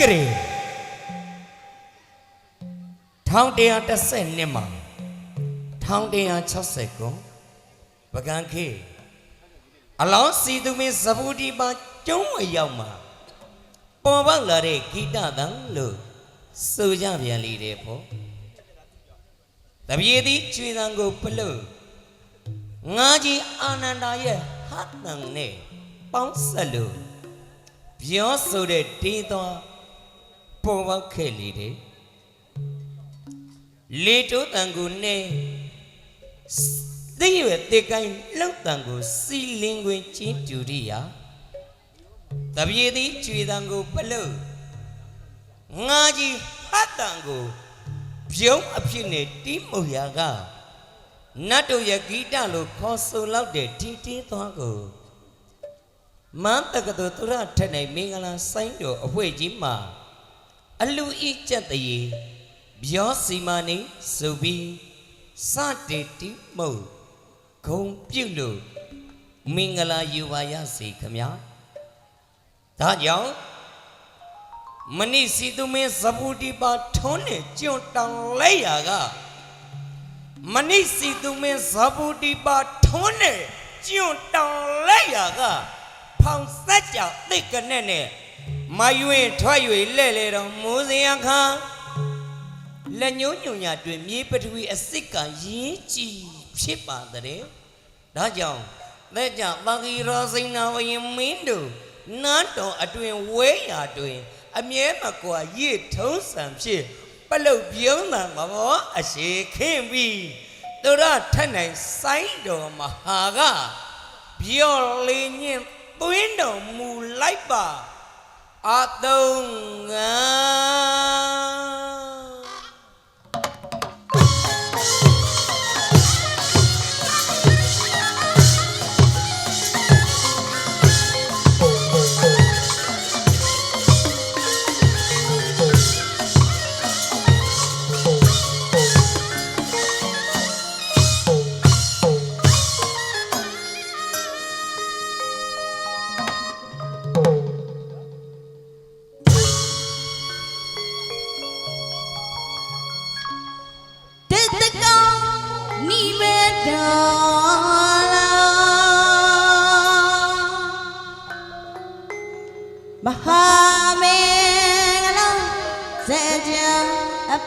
ကလေး1110နှစ်မှာ1160ကိုပကံခေအလောင်းစီသူမင်းဇဗူဒီပါကျုံးဝရောက်မှာပေါ်ပေါက်လာတဲ့ဂီတတန်လို့ဆိုကြပြန်လေတယ်ပေါ့တပြေသည်ကျွေတန်ကိုပလို့ငါကြီးအာနန္ဒာရဲ့ဟာတန်နဲ့ပေါင်းဆက်လို့ပြောဆိုတဲ့တေးသွား ပေါ်ပေါက်ခဲ့လေတယ်လေတိုးတန်ကိုနဲ့သိရတဲ့ကိုင်းလောက်တန်ကိုစီလင်းခွင်ချင်းကျူရိယာတပြေသည်ကျွေတန်ကိုပလို့ငါကြီးဟာတန်ကိုပြုံးအဖြစ်နဲ့တီးမှုရာကနတ်တို့ရဲ့ဂီတလို့ခေါ်ဆိုလောက်တဲ့တီတီးသွားကိုမန်းတက္ကသိုလ်သူရထက်နိုင်မင်္ဂလာဆိုင်းတော်အဖွဲကြီးမှာ အလူဤကြက်တရေပြောစီမာနေဆိုပြီးစတေတီမှုဂုံပြုတ်လို့မင်္ဂလာယူပါရစေခမညာဒါကြောင့်မနိစီသူမင်းဇဗူတီပါထုံးနဲ့ကျွန်းတောင်လိုက်ရာကမနိစီသူမင်းဇဗူတီပါထုံးနဲ့ကျွန်းတောင်လိုက်ရာကဖောင်ဆက်ကြောင်တိတ်ကနဲ့နဲ့ မယွင်ထွက်၍လဲ့လေတော့မိုးစင်အခါလက်ညှိုးညွန်ညာတွင်မြေပထဝီအစ်စ်ကရင်းကြည်ဖြစ်ပါတဲ့ဒါကြောင့်လက်ကြပါဂီရောစိန်နာဝရင်မင်းတို့နန်းတော်အတွင်ဝဲရာတွင် အမြဲမကွာရစ်ထုံးစံဖြစ်ပလုတ်ပြုံးတံမဘောအရှိခင်ပြီးသူရထက်နိုင်စိုင်းတော်မဟာကပြောလေးညင်သွင်းတော်မူလိုက်ပါ အတုံးငါ အ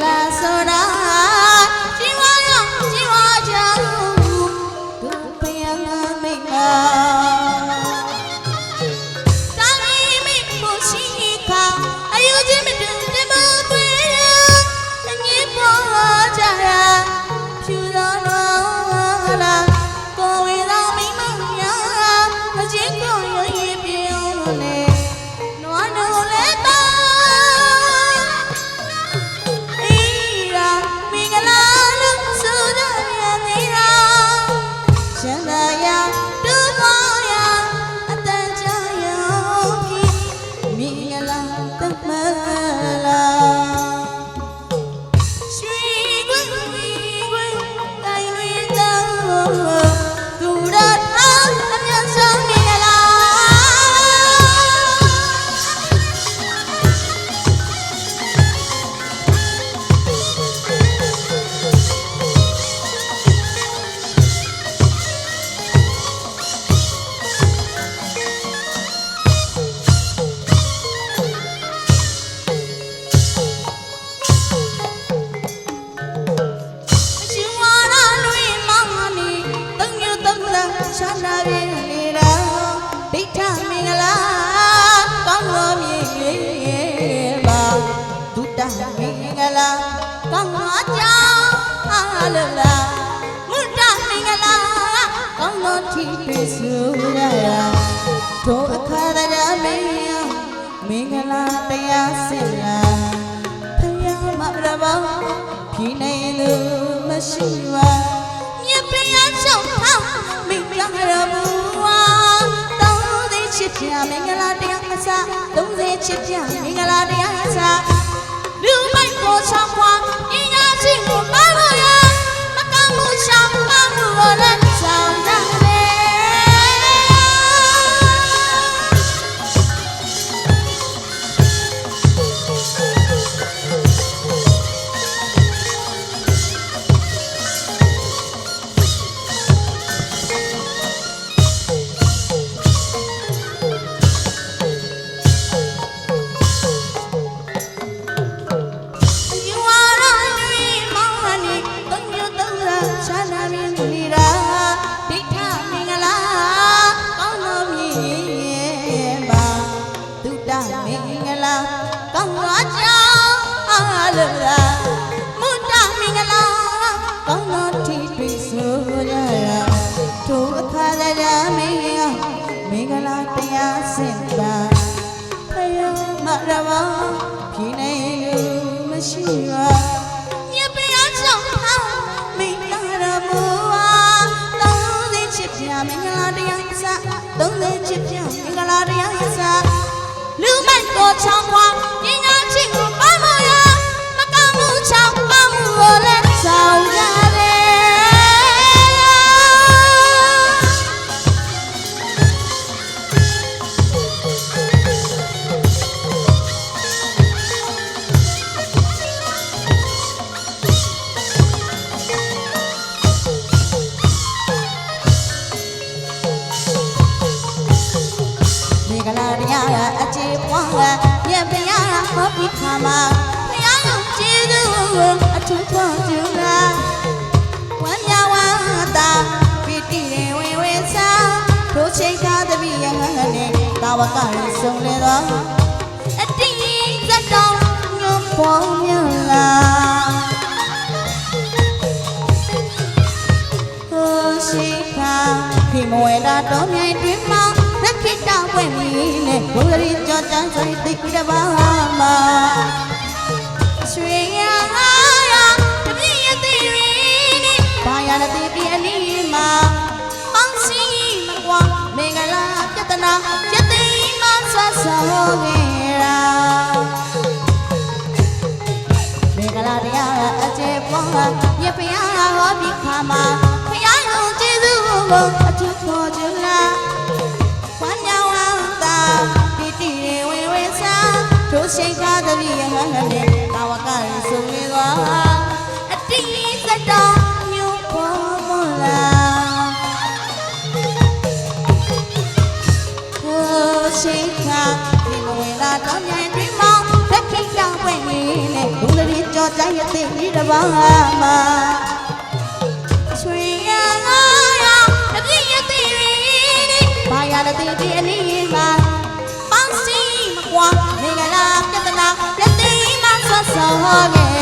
বেলা সোনা တို့အခါရမင်းမင်္ဂလာတရားစင်လာဖယားမရပါဖြီးနိုင်သူမရှိပါမြတ်ဖယားချောင်းထောင်းမိတ်ရရဘူဝါတောင်းသေးချစ်ပြမင်္ဂလာတရားအစသုံးသေးချစ်ပြမင်္ဂလာတရားအစ kono cha alura. Mutta mingala, kono thi twi so ya ya. To akha da ya minga, mingala taya sin ba. ဖယားမရပါဖြီးနေလို့မရှိပါမြတ်ဖယားကြောင့်ဟာမိတ်လာရမောတောင်းသေးချစ်ပြမင်္ဂလာတရားစသုံးသေးချစ်ပြမင်္ဂလာတရားစလူမိုက်ကိုချောင်း မဝဲတာတော်မြိုင်တွင်မှာလက်ခိတဝဲမီနဲ့ဘုရားရီကြောတန်းဆွေတိတ်တပါမှာရွှေရအားရတပြည့်ရသေးရင်နဲ့ဘာရတဲ့ပြည့်အနီးမှာပေါင်းစီမကွာမင်္ဂလာပြတနာပြသိမ်းမဆွဆောခဲ့ရာမင်္ဂလာတရားအကျေပွားရဖယားဟောပြီးခါမှာဖယားရုံကျေးဇူးကို ရှိန်ကားတပည့်ရဟန်းနဲ့တာဝကရဆုံးလေသွားအတိစတော်ညူပေါ်မလားကိုရှိခါဒီမဝင်လာတော့ညံတွင်မောင်းလက်ခိတောင်းပွင့်နေနဲ့ဘုံလေးကြောကြရတဲ့ဒီတဘာမှာချွေရငါရတပြည့်ရသေးနေဘာရတဲ့ဒီအနည်းမှာပေါ ဆွ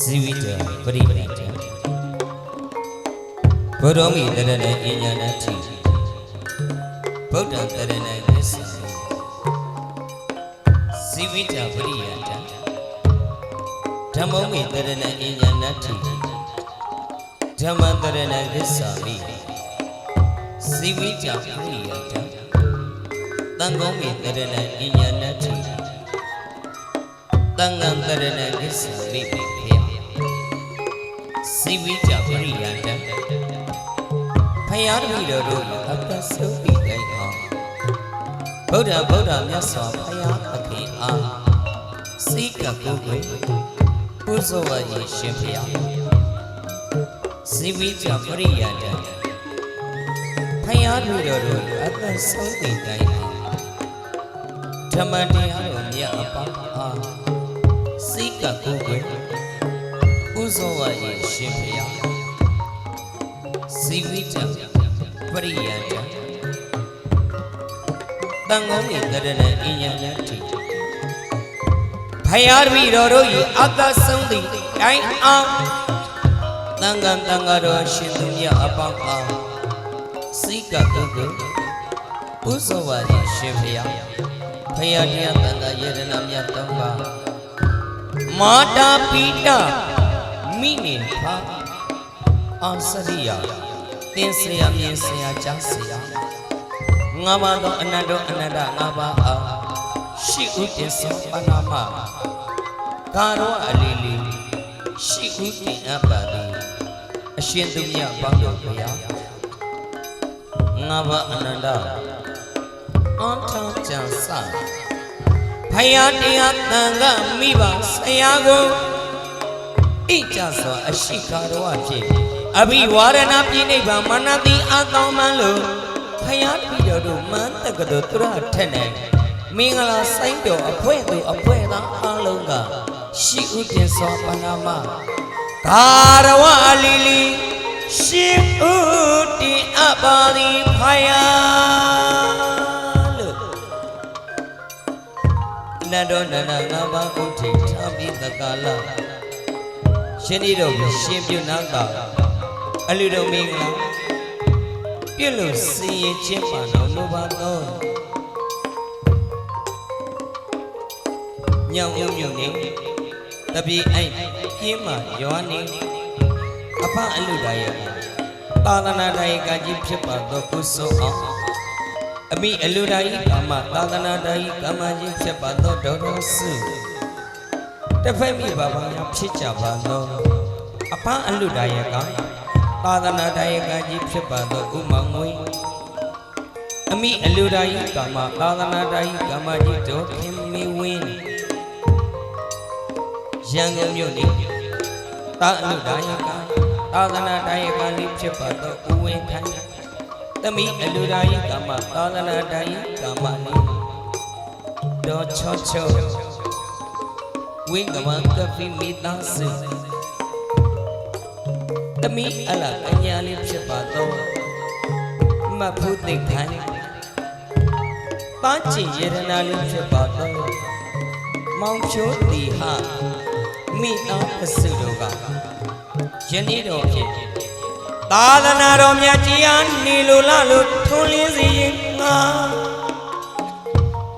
ဇီဝိတပရိပရိတဘုရောမိတရဏအဉ္ဉာဏတိဗုဒ္ဓတရဏသစ္စာဇီဝိတပရိယတဓမ္မမိတရဏအဉ္ဉာဏတိဓမ္မတရဏသစ္စာမိဇီဝိတပရိယတတန်ကောမိတရဏအဉ္ဉာဏတိတန်ငံတရဏသစ္စာမိ စီဝိတပရိယတဖယားတပည့်တော်တို့၏အသက်ဆုံးပြီးတိုင်အောင်ဗုဒ္ဓဗုဒ္ဓမြတ်စွာဘုရားသခင်အားစိတ်ကကိုယ်ကိုယ်ပူဇော်ပါ၏ရှင်ဖယားဇီဝိကြပရိယတဖယားတပည့်တော်တို့၏အသက်ဆုံးပြီးတိုင်အောင်ဓမ္မတရားတော်မြတ်အပေါင်းအားစိတ်ကကိုယ်ကို ယ်ပူဇော်ပါ၏ရှင်ဖယားစီဝိတပရိယတတန်ကောင်းနေတရဏအဉ္ညာဏတိဖယားတပည့်တော်တို့၏အသက်ဆုံးသည့်တိုင်အောင်တန်ခံတန်ဃာတော်ရှင်သူမြတ်အပေါင်းအားစိကကုကုဘုဇောပါတိရှင်ဖယားဖယားတရားတန်ဃာယရဏမြတ်သုံးပါးမာတာပိတ မိနေဖာအာစရိယသင်ဆရာမြင်ဆရာကြားဆရာငါးပါးသောအနန္တအနန္တငါးပါးအားရှိဥတစ္ဆပနာမကာရောအလီလီရှိဥတင်အပ်ပါသည်အရှင်သူမြတ်ပေါင်းတော်ဘုရားငါးပါးအနန္တအန်ထကြံစဖယားတရားတန်ခမိပါဆရာကို ဣကြစွာအရှိကာရောအဖြစ်အဘိဝါရဏပြိနိဗ္ဗာန်မနတိအကောင်းမှန်လို့ဖယားပြည်တော်တို့မန်းတက္ကသိုလ်သူရထက်နဲ့မင်္ဂလာဆိုင်တော်အဖွဲသူအဖွဲသားအလုံးကရှိဥတင်စွာပဏာမကာရဝအလီလီရှိဥတင်အပ်ပါသည်ဖယားလို့နန္ဒောနန္ဒငါးပါးဥထိထားပြီးသကာလ ရှင်ဤတော်ကိုရှင်ပြုနာကအလူတော်မင်္ဂလာပြည့်လို့စင်ရင်ချင်းပါတော်လိုပါတော့ညောင်မြုံမြုံနေတပည့်အိုက်ပြင်းမှရွာနေအဖအလူတော်ရဲ့သာသနာတော်ရဲ့ကကြီးဖြစ်ပါတော့ကုသိုလ်အောင်အမိအလူဓာယိကာမသာသနာဓာယိကာမကြီးဖြစ်ပါသောဒေါတော်စု တစ်ဖက်မိဘာဘာများဖြစ်ကြပါသောအဖအလူဓာယကသာသနာဓာယကကြီးဖြစ်ပါသောဥမောင်ငွေအမိအလူဓာယိကာမသာသနာဓာယိကာမကြီးတို့ခင်မီဝင်းရန်ကုန်မြို့နေသာအလူဓာယကသာသနာဓာယကလေးဖြစ်ပါသောဥဝင်းခိုင်သမီးအလူရာယိကာမသာသနာတယိကာမနိဒေါ်ချောချော ဝိငမကပိမိသားစုသမီးအလအညာလေးဖြစ်ပါတော့မတ်ဖုသိတ်ခိုင်ပန်းချင်ယေရနာလေးဖြစ်ပါတော့မောင်ဖြိုးတီဟာမိသားအစုတို့ကယနေ့တော်ဖြင့်သာသနာတော်မြတ်ကြီးအားနေလိုလားလို့ထွန်းလင်းစေရင်ငါ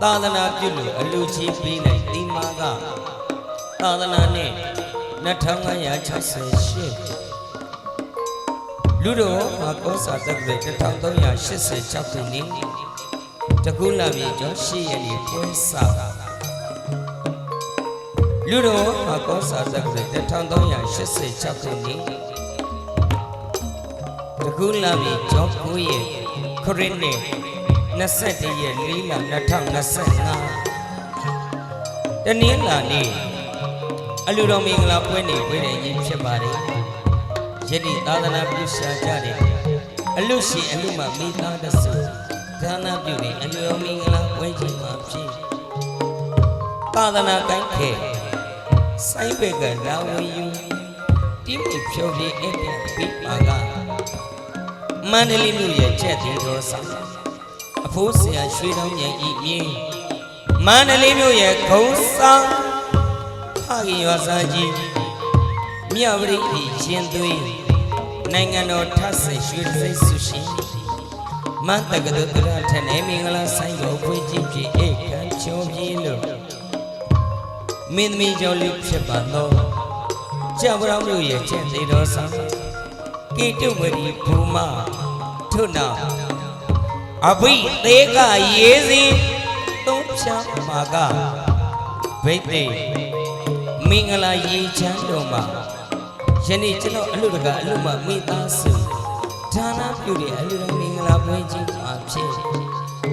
သာသနာပြုလို့အလူချင်းပေးလိုက်ဒီမှာက သာသနာနဲ့2568လူတော်မှာကောစာတက္ကသိုလ်1386ခုနှစ်တကူလာမြေကျော်8ရက်နေ့ပွဲစာလူတော်မှာကောစာတက္ကသိုလ်1386ခုနှစ်တကူလာပြီကျော်ကိုရဲ့ခရစ်နှစ်21ရက်4လ2025တနင်္လာနေ့ အလူတော်မင်္ဂလာပွဲနေပွဲတဲ့ရင်ဖြစ်ပါတယ်ယနေ့သာသနာပြုရှာကြတယ်အလူရှင်အလူမမိသားတဆုဒါနပြုနေအလူတော်မင်္ဂလာပွဲကြီးမှာဖြစ်သာသနာကိုင်းခဲဆိုင်ဘက်ကလာဝေယူတိမိဖြုတ်ပြီးအဲ့ဒီပြီးပါကမန္တလေးမြို့ရဲ့ချက်သေးတော်ဆောင်အဖိုးဆရာရွှေတောင်းမြန်ဤမြေမန္တလေးမြို့ရဲ့ဂုံဆောင် ဖခင်ရွာစာကြီးမြဝရိဤရှင်သွေးနိုင်ငံတော်ထပ်ဆင်ရွှေစိတ်ဆုရှင်မန္တကတုတ္တရထနေမင်္ဂလာဆိုင်ကိုဖွင့်ကြည့်ပြီးဧကံချောပြေလို့မင်းသမီးကြောင့်လေးဖြစ်ပါတော့ကြံပရောင်းမျိုးရဲ့ကျင့်သေးတော်ဆောင်ကိတုမရီဘူမထုနာအဘိသေးကရေးစီသုံးဖြာမာကဘိသိ မင်္ဂလာရေချမ်းတော်မှာယနေ့ကျွန်တော်အလူတကအလူမမိသားစုဒါနပြုတဲ့အလူတော်မင်္ဂလာပွဲကြီးမှာဖြစ်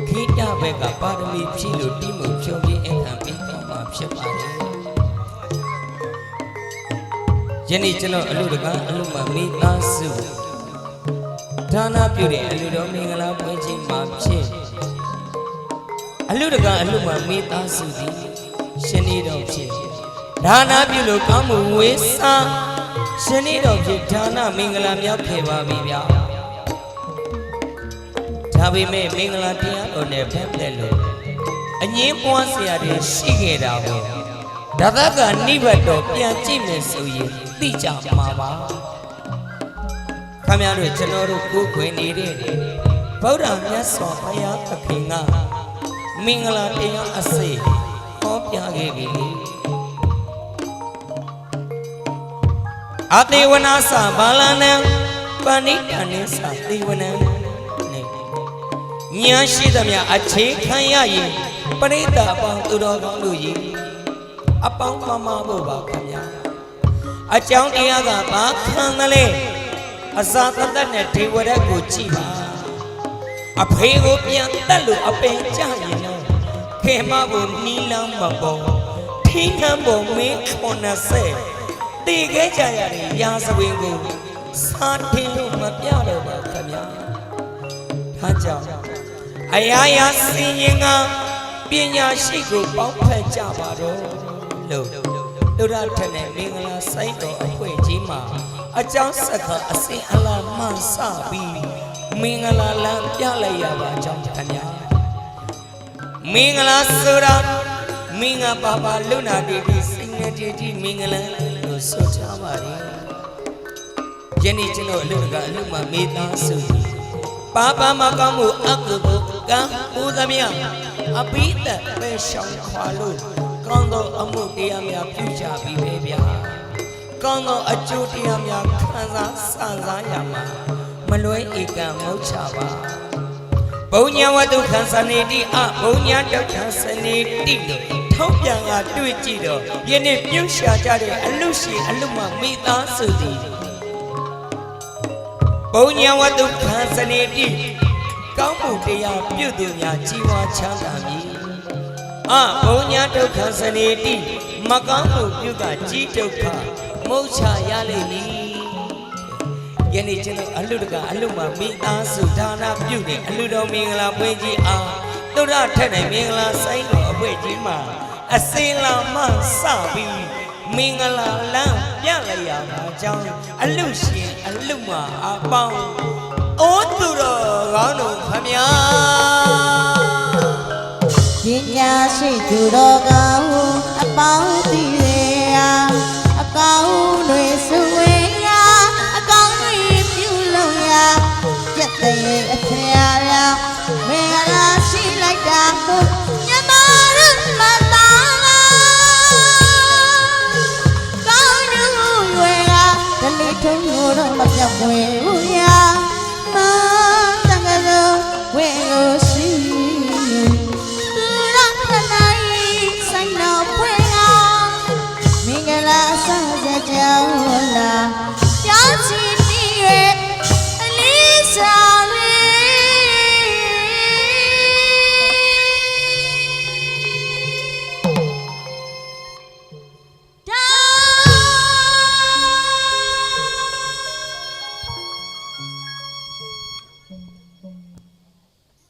ခိတဘက်ကပါရမီဖြည့်လို့တိမှုဖြုံးပြီးအခမ်းပေးသွားမှာဖြစ်ပါတယ်ယနေ့ကျွန်တော်အလူတကအလူမမိသားစုဒါနပြုတဲ့အလူတော်မင်္ဂလာပွဲကြီးမှာဖြစ်အလူတကအလူမမိသားစုသည်ရှင်နေတော်ဖြစ် ဒါနာပြုလို့ကောင်းမှုဝေစာရှင်နေတော်ဖြစ်ဒါနမင်္ဂလာမြောက်ခဲ့ပါပြီဗျာဒါပေမဲ့မင်္ဂလာတရားတော်နဲ့ဖက်ဖက်လို့အငင်းပွားစရာတွေရှိခဲ့တာပေါ့ဒါသကနိဗ္ဗာန်တော်ပြန်ကြည့်မယ်ဆိုရင်သိကြမှာပါခမရတို့ကျွန်တော်တို့ကိုယ်ခွင်နေတဲ့ဗုဒ္ဓမြတ်စွာဘုရားသခင်ကမင်္ဂလာတရားအစေဟောပြခဲ့ပြီလေ အသေးဝနာသဘာလနံပဏိတနိသသေဝနံနဲ့ညာရှိသမျှအခြေခံရရင်ပရိသတ်အပေါင်းသူတော်ကောင်းတို့ကြီးအပေါင်းမမဖို့ပါခင်ဗျာအကြောင်းတရားကဘာခံသလဲအစာတသက်နဲ့ဒေဝရက်ကိုကြည့်ပါအဖေကိုပြန်တက်လို့အပင်ကြရင်တော့ခေမဘုံနီလန်းမပေါ်ထင်းထမ်းပုံမင်း90 တည်ခဲ့ကြရတဲ့ရာဇဝင်ကိုစာထင်လို့မပြတော့ပါခင်ဗျာ။ဒါကြောင့်အရာရာစင်ရင်ကပညာရှိကိုပေါင်းဖက်ကြပါတော့လို့ဒုရထနဲ့မင်္ဂလာစိုက်တော်အဖွဲ့ကြီးမှာအကြောင်းစကားအစင်အလာမှန်စပြီးမင်္ဂလာလမ်းပြလိုက်ရပါကြောင်းခင်ဗျာ။မင်္ဂလာဆိုတာမင်္ဂပါပါလုံနာတီတီစိငယ်တီတီမင်္ဂလာလို့ ဆိုကြပါလေယနေ့ကျွန်တော်အလုပ်ကအလုပ်မှာမေသားစုပါပါမကောင်းမှုအကုသိုလ်ကံပူသမျှအပိတ္တပဲရှောင်ခွာလို့ကောင်းသောအမှုတရားများပြုကြပြီပဲဗျာကောင်းသောအကျိုးတရားများခံစားစံစားရမှာမလွဲဧကံမဟုတ်ချပါဘုံညာဝတ္ထုခံစနေတိအဘုံညာတောက်ခံစနေတိလို့ ထောက်ပြန်ကတွေ့ကြည့်တော့ယနေ့ပြုတ်ရှာကြတဲ့အလူရှင်အလူမမိသားစုသည်ဘုံညာဝတ္ထုခံစနေတိကောင်းမှုတရားပြုသူများကြီးဝါချမ်းသာမည်အဘုံညာဒုက္ခစနေတိမကောင်းမှုပြုကကြီးဒုက္ခမုတ်ချရလိမ့်မည်ယနေ့ကျွန်တော်အလူတကအလူမှာမိသားစုဒါနပြုနေအလူတော်မင်္ဂလာပွဲကြီးအားသုရထက်နိုင်မင်္ဂလာဆိုင်တော်အပွဲကြီးမှာ အစင်လာမှစပြီးမင်္ဂလာလမ်းပြလိုက်ရပါကြောင်းအလူရှင်အလူမှာအပေါင်းအိုးသူတော်ကောင်းတို့ခမညာပညာရှိသူတော်ကောင်းအပေါင်းတ